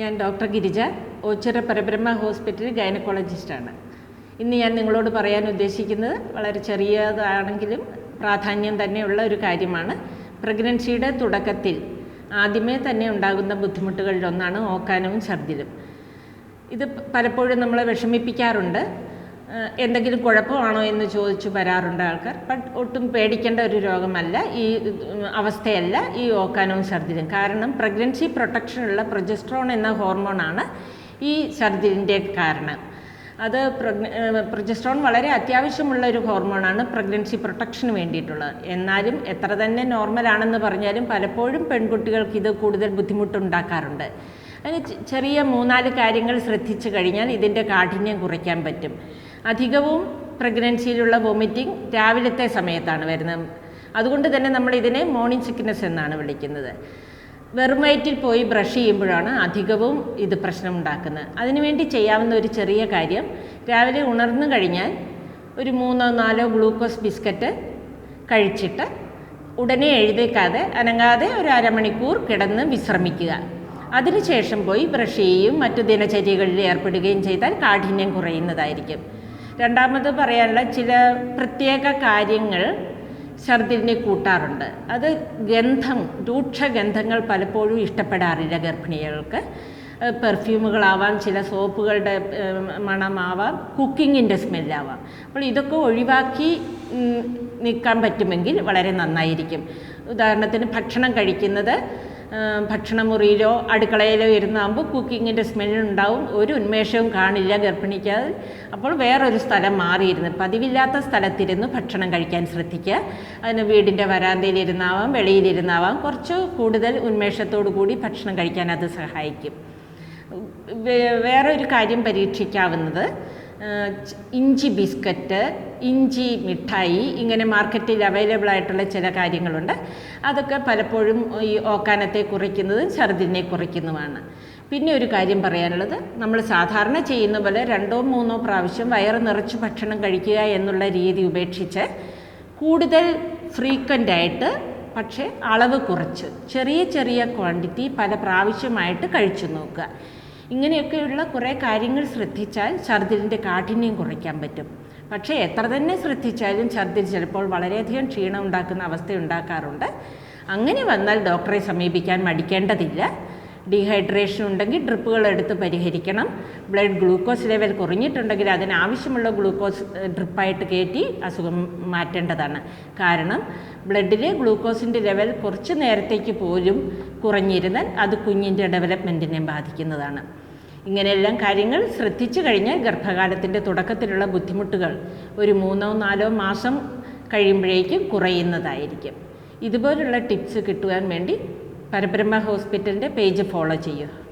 ഞാൻ doctor Girija Ochira Parabrahma hospital ഗൈനക്കോളജിസ്റ്റാണ്. ഇന്ന് ഞാൻ നിങ്ങളോട് പറയാൻ ഉദ്ദേശിക്കുന്നത് വളരെ ചെറിയതാണെങ്കിലും പ്രാധാന്യം തന്നെയുള്ള ഒരു കാര്യമാണ്. പ്രഗ്നൻസിയുടെ തുടക്കത്തിൽ ആദ്യമേ തന്നെ ഉണ്ടാകുന്ന ബുദ്ധിമുട്ടുകളിലൊന്നാണ് ഓക്കാനവും ഛർദിലും ഇത് പലപ്പോഴും നമ്മളെ വിഷമിപ്പിക്കാറുണ്ട്. എന്തെങ്കിലും കുഴപ്പമാണോ എന്ന് ചോദിച്ചു വരാറുണ്ട് ആൾക്കാർ. ബട്ട് ഒട്ടും പേടിക്കേണ്ട ഒരു രോഗമല്ല. ഈ അവസ്ഥയല്ല ഈ ഓക്കാനവും ഛർദിലും. കാരണം പ്രഗ്നൻസി പ്രൊട്ടക്ഷനുള്ള പ്രൊജസ്ട്രോൺ എന്ന ഹോർമോണാണ് ഈ ഛർദിലിന്റെ കാരണം. അത് പ്രൊജസ്ട്രോൺ വളരെ അത്യാവശ്യമുള്ള ഒരു ഹോർമോണാണ് പ്രഗ്നൻസി പ്രൊട്ടക്ഷന് വേണ്ടിയിട്ടുള്ളത്. എന്നാലും എത്ര തന്നെ നോർമലാണെന്ന് പറഞ്ഞാലും പലപ്പോഴും പെൺകുട്ടികൾക്ക് ഇത് കൂടുതൽ ബുദ്ധിമുട്ടുണ്ടാക്കാറുണ്ട്. അതിന് ചെറിയ മൂന്നാൽ കാര്യങ്ങൾ ശ്രദ്ധിച്ചു കഴിഞ്ഞാൽ ഇതിന്റെ കാഠിന്യം കുറയ്ക്കാൻ പറ്റും. അധികവും പ്രഗ്നൻസിയിലുള്ള വൊമിറ്റിംഗ് രാവിലത്തെ സമയത്താണ് വരുന്നത്. അതുകൊണ്ട് തന്നെ നമ്മൾ ഇതിനെ മോർണിംഗ് സിക്നസ് എന്നാണ് വിളിക്കുന്നത്. വെറും വയറ്റിൽ പോയി ബ്രഷ് ചെയ്യുമ്പോഴാണ് അധികവും ഇത് പ്രശ്നം ഉണ്ടാക്കുന്നത് അതിനുവേണ്ടി ചെയ്യാവുന്ന ഒരു ചെറിയ കാര്യം രാവിലെ ഉണർന്നു കഴിഞ്ഞാൽ ഒരു മൂന്നോ നാലോ ഗ്ലൂക്കോസ് ബിസ്ക്കറ്റ് കഴിച്ചിട്ട് ഉടനെ എഴുതേക്കാതെ അനങ്ങാതെ ഒരു അരമണിക്കൂർ കിടന്ന് വിശ്രമിക്കുക. അതിനുശേഷം പോയി ബ്രഷ് ചെയ്യുകയും മറ്റു ദിനചര്യകളിൽ ഏർപ്പെടുകയും ചെയ്താൽ കാഠിന്യം കുറയുന്നതായിരിക്കും. രണ്ടാമത് പറയാനുള്ള ചില പ്രത്യേക കാര്യങ്ങൾ ഛർദിലിനെ കൂട്ടാറുണ്ട്. അത് ഗന്ധം രൂക്ഷ ഗന്ധങ്ങൾ പലപ്പോഴും ഇഷ്ടപ്പെടാറില്ല ഗർഭിണികൾക്ക്. പെർഫ്യൂമുകളാവാം ചില സോപ്പുകളുടെ മണമാവാം കുക്കിങ്ങിന്റെ സ്മെല്ലാവാം. അപ്പോൾ ഇതൊക്കെ ഒഴിവാക്കി നിൽക്കാൻ പറ്റുമെങ്കിൽ വളരെ നന്നായിരിക്കും. ഉദാഹരണത്തിന് ഭക്ഷണം കഴിക്കുന്നത് ഭക്ഷണമുറിയിലോ അടുക്കളയിലോ ഇരുന്നാകുമ്പോൾ കുക്കിങ്ങിന്റെ സ്മെല്ലുണ്ടാവും ഒരു ഉന്മേഷവും കാണില്ല ഗർഭിണിക്ക് അത്. അപ്പോൾ വേറൊരു സ്ഥലം മാറിയിരുന്ന്. പതിവില്ലാത്ത സ്ഥലത്തിരുന്ന് ഭക്ഷണം കഴിക്കാൻ ശ്രദ്ധിക്കുക. അതിന് വീടിന്റെ വരാന്തയിലിരുന്നാവാം വെളിയിലിരുന്നാവാം കുറച്ച് കൂടുതൽ ഉന്മേഷത്തോടു കൂടി ഭക്ഷണം കഴിക്കാൻ അത് സഹായിക്കും. വേറൊരു കാര്യം പരീക്ഷിക്കാവുന്നത്. ഇഞ്ചി ബിസ്ക്കറ്റ് ഇഞ്ചി മിഠായി ഇങ്ങനെ മാർക്കറ്റിൽ അവൈലബിൾ ആയിട്ടുള്ള ചില കാര്യങ്ങളുണ്ട്. അതൊക്കെ പലപ്പോഴും ഈ ഓക്കാനത്തെ കുറയ്ക്കുന്നതും ഛർദിനെ കുറയ്ക്കുന്നതുമാണ് പിന്നെ ഒരു കാര്യം പറയാനുള്ളത് നമ്മൾ സാധാരണ ചെയ്യുന്ന പോലെ രണ്ടോ മൂന്നോ പ്രാവശ്യം വയറ് നിറച്ച് ഭക്ഷണം കഴിക്കുക എന്നുള്ള രീതി ഉപേക്ഷിച്ച് കൂടുതൽ ഫ്രീക്വന്റ് ആയിട്ട് പക്ഷേ അളവ് കുറച്ച് ചെറിയ ചെറിയ ക്വാണ്ടിറ്റി പല പ്രാവശ്യമായിട്ട് കഴിച്ചു നോക്കുക. ഇങ്ങനെയൊക്കെയുള്ള കുറേ കാര്യങ്ങൾ ശ്രദ്ധിച്ചാൽ ഛർദിലിന്റെ കാഠിന്യം കുറയ്ക്കാൻ പറ്റും. പക്ഷേ എത്ര തന്നെ ശ്രദ്ധിച്ചാലും ഛർദിൽ ചിലപ്പോൾ വളരെയധികം ക്ഷീണം ഉണ്ടാക്കുന്ന അവസ്ഥ ഉണ്ടാക്കാറുണ്ട്. അങ്ങനെ വന്നാൽ ഡോക്ടറെ സമീപിക്കാൻ മടിക്കേണ്ടതില്ല. ഡീഹൈഡ്രേഷൻ ഉണ്ടെങ്കിൽ ഡ്രിപ്പുകൾ എടുത്ത് പരിഹരിക്കണം. ബ്ലഡ് ഗ്ലൂക്കോസ് ലെവൽ കുറഞ്ഞിട്ടുണ്ടെങ്കിൽ അതിനാവശ്യമുള്ള ഗ്ലൂക്കോസ് ഡ്രിപ്പായിട്ട് കയറ്റി അസുഖം മാറ്റേണ്ടതാണ്. കാരണം ബ്ലഡിലെ ഗ്ലൂക്കോസിന്റെ ലെവൽ കുറച്ച് നേരത്തേക്ക് പോലും കുറഞ്ഞിരുന്നാൽ അത് കുഞ്ഞിന്റെ ഡെവലപ്മെന്റിനെ ബാധിക്കുന്നതാണ്. ഇങ്ങനെയെല്ലാം കാര്യങ്ങൾ ശ്രദ്ധിച്ചു കഴിഞ്ഞാൽ ഗർഭകാലത്തിന്റെ തുടക്കത്തിലുള്ള ബുദ്ധിമുട്ടുകൾ ഒരു മൂന്നോ നാലോ മാസം കഴിയുമ്പോഴേക്കും കുറയുന്നതായിരിക്കും. ഇതുപോലുള്ള ടിപ്സ് കിട്ടുവാൻ വേണ്ടി പരബ്രഹ്മ ഹോസ്പിറ്റലിന്റെ പേജ് ഫോളോ ചെയ്യുക.